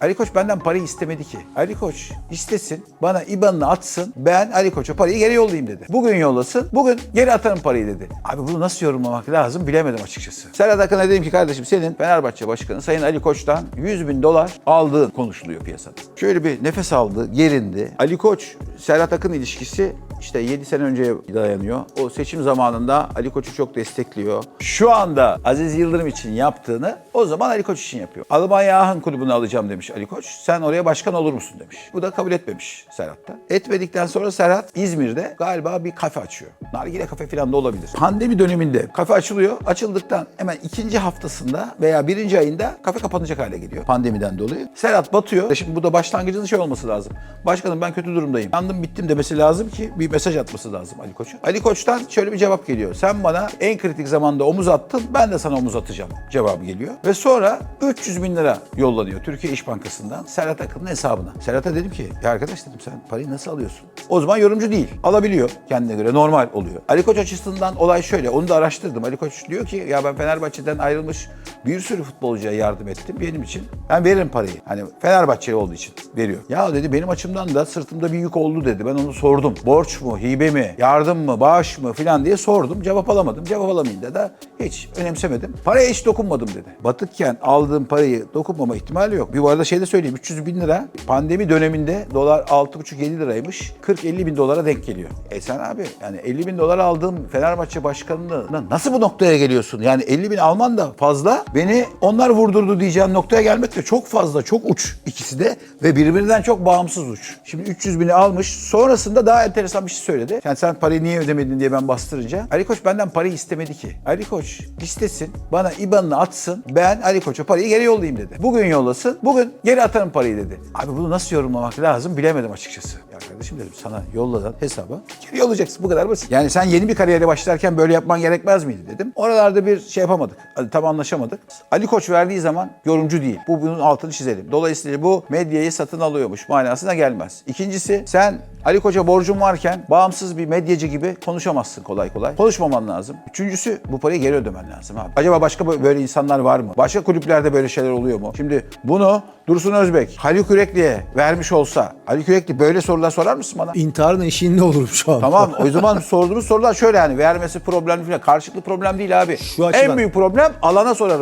Ali Koç benden parayı istemedi ki. Ali Koç istesin, bana IBAN'ını atsın, ben Ali Koç'a parayı geri yollayayım dedi. Bugün yollasın, bugün geri atarım parayı dedi. Abi bunu nasıl yorumlamak lazım bilemedim açıkçası. Serhat Akın'a dedim ki kardeşim senin Fenerbahçe Başkanı Sayın Ali Koç'tan 100 bin dolar aldığın konuşuluyor piyasada. Şöyle bir nefes aldı, gerindi. Ali Koç, Serhat Akın ilişkisi işte 7 sene önceye dayanıyor. O seçim zamanında Ali Koç'u çok destekliyor. Şu anda Aziz Yıldırım için yaptığını o zaman Ali Koç için yapıyor. Almanya Ahın kulübünü alacağım demiş Ali Koç. Sen oraya başkan olur musun demiş. Bu da kabul etmemiş Serhat da. Etmedikten sonra Serhat İzmir'de galiba bir kafe açıyor. Nargile kafe falan da olabilir. Pandemi döneminde kafe açılıyor. Açıldıktan hemen ikinci haftasında veya birinci ayında kafe kapanacak hale geliyor pandemiden dolayı. Serhat batıyor. Şimdi bu da başlangıcının şey olması lazım. Başkanım ben kötü durumdayım. Yandım bittim demesi lazım ki bir mesaj atması lazım Ali Koç'a. Ali Koç'tan şöyle bir cevap geliyor. Sen bana en kritik zamanda omuz attın ben de sana omuz atacağım cevabı geliyor. Ve sonra 300 bin lira yollanıyor Türkiye İş Bankası'ndan Serhat Akın'ın hesabına. Serhat'a dedim ki ya arkadaş dedim sen parayı nasıl alıyorsun? O zaman yorumcu değil. Alabiliyor kendine göre normal oluyor. Ali Koç açısından olay şöyle onu da araştırdım. Ali Koç diyor ki ya ben Fenerbahçe'den ayrılmış bir sürü futbolcuya yardım ettim benim için. Ben veririm parayı. Hani Fenerbahçeli olduğu için veriyor. Ya dedi benim açımdan da sırtımda bir yük oldu dedi. Ben onu sordum. Borç mu, hibe mi, yardım mı, bağış mı filan diye sordum. Cevap alamadım. Cevap alamayınca da hiç önemsemedim. Paraya hiç dokunmadım dedi. Batıkken aldığım parayı dokunmama ihtimali yok. Bir bu arada şey de söyleyeyim. 300 bin lira pandemi döneminde dolar 6,5-7 liraymış. 40-50 bin dolara denk geliyor. E sen abi yani 50 bin dolar aldığım Fenerbahçe başkanlığına nasıl bu noktaya geliyorsun? Yani 50 bin alman da fazla. Beni onlar vurdurdu diyeceğim noktaya gelmek de çok fazla, çok uç ikisi de ve birbirinden çok bağımsız uç. Şimdi 300 bini almış. Sonrasında daha enteresan bir şey söyledi. Yani sen parayı niye ödemedin diye ben bastırınca. Ali Koç benden parayı istemedi ki. Ali Koç istesin, bana IBAN'ını atsın, ben Ali Koç'a parayı geri yollayayım dedi. Bugün yollasın, bugün geri atarım parayı dedi. Abi bunu nasıl yorumlamak lazım bilemedim açıkçası. Ya kardeşim dedim sana yolladan hesaba geri yollayacaksın. Bu kadar basit. Yani sen yeni bir kariyere başlarken böyle yapman gerekmez miydi dedim. Oralarda bir şey yapamadık. Tam anlaşamadık. Ali Koç verdiği zaman yorumcu değil. Bu bunun altını çizelim. Dolayısıyla bu medyayı satın alıyormuş manasına gelmez. İkincisi sen Ali Koç'a borcun varken bağımsız bir medyacı gibi konuşamazsın kolay kolay. Konuşmaman lazım. Üçüncüsü bu parayı geri ödemen lazım abi. Acaba başka böyle insanlar var mı? Başka kulüplerde böyle şeyler oluyor mu? Şimdi bunu Dursun Özbek, Haluk Yürekli'ye vermiş olsa, Haluk Yürekli böyle sorular sorar mısın bana? İntiharın eşiğinde olurum şu an. Tamam o zaman sorduğumuz sorular şöyle yani vermesi problemli falan. Karşılıklı problem değil abi. Şu açıdan- En büyük problem alana sorarım.